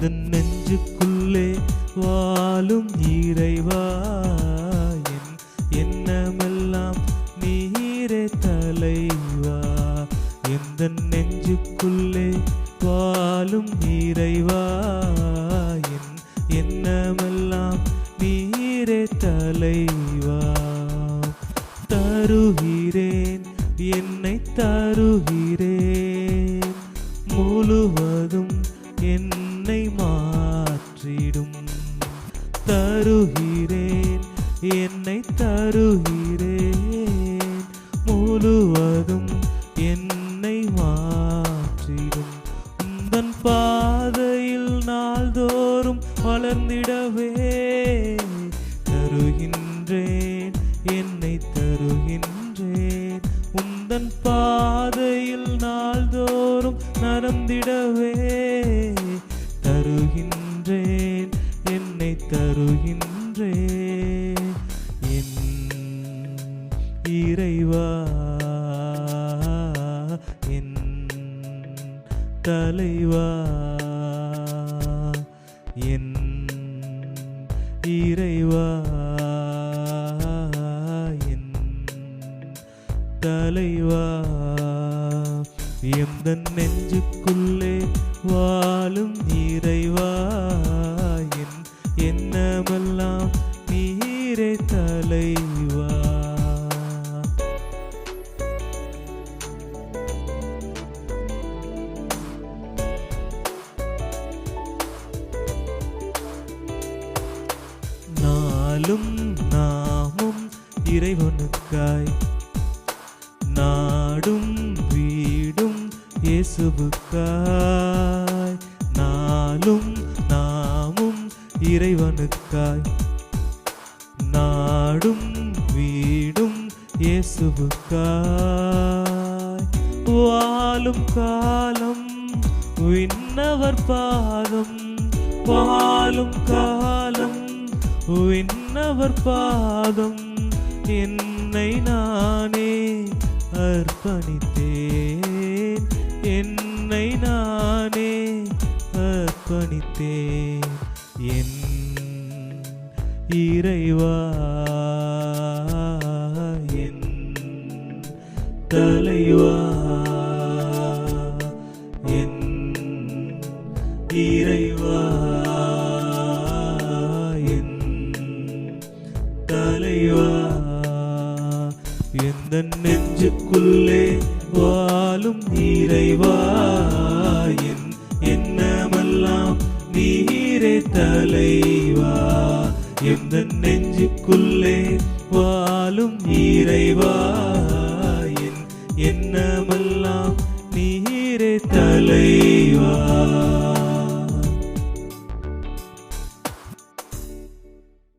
எந்த நெஞ்சுக்குள்ளே வாழும் இறைவா. என் எண்ணமெல்லாம் நீரே தலைவா. எந்த நெஞ்சுக்குள்ளே வாழும் இறைவா. என் எண்ணமெல்லாம் நீரே தலைவா. தருகிறேன் என்னை தருகிறேன். முழுவதும் தருகிறேன் என்னை தருகிறேன். முழுவதும் என்னை மாற்றிடும். உந்தன் பாதையில் நாள்தோறும் வளர்ந்திடவே தருகின்றேன் என்னை தருகின்றேன். உந்தன் பாதையில் நாள்தோறும் நடந்திடவே இறைவா என் தலைவா என் இறைவா என் தலைவா. எந்த நெஞ்சுக்குள்ளே வாழும் இறைவா. நாளும் நாமும் இறைவனுக்காய் நாடும் வீடும் இயேசுவுக்காய். நாளும் நாமும் இறைவனுக்காய். நாடும் வீடும் இயேசுவுக்காய். வாழும் காலம் விண்ணவர் பாதம் வாழும் காலம் விண்ணவர் பாதம் என்னை நானே அர்ப்பணித்தேன். என்னை நானே அர்ப்பணித்தேன். என் இறைவா என் தலைவா. எந்த நெஞ்சுக்குள்ளே வாழும் இறைவா? என் எண்ணமெல்லாம் நீரே தலைவா? எந்த நெஞ்சுக்குள்ளே வாழும் இறைவா? என் எண்ணமெல்லாம் நீரே தலைவா?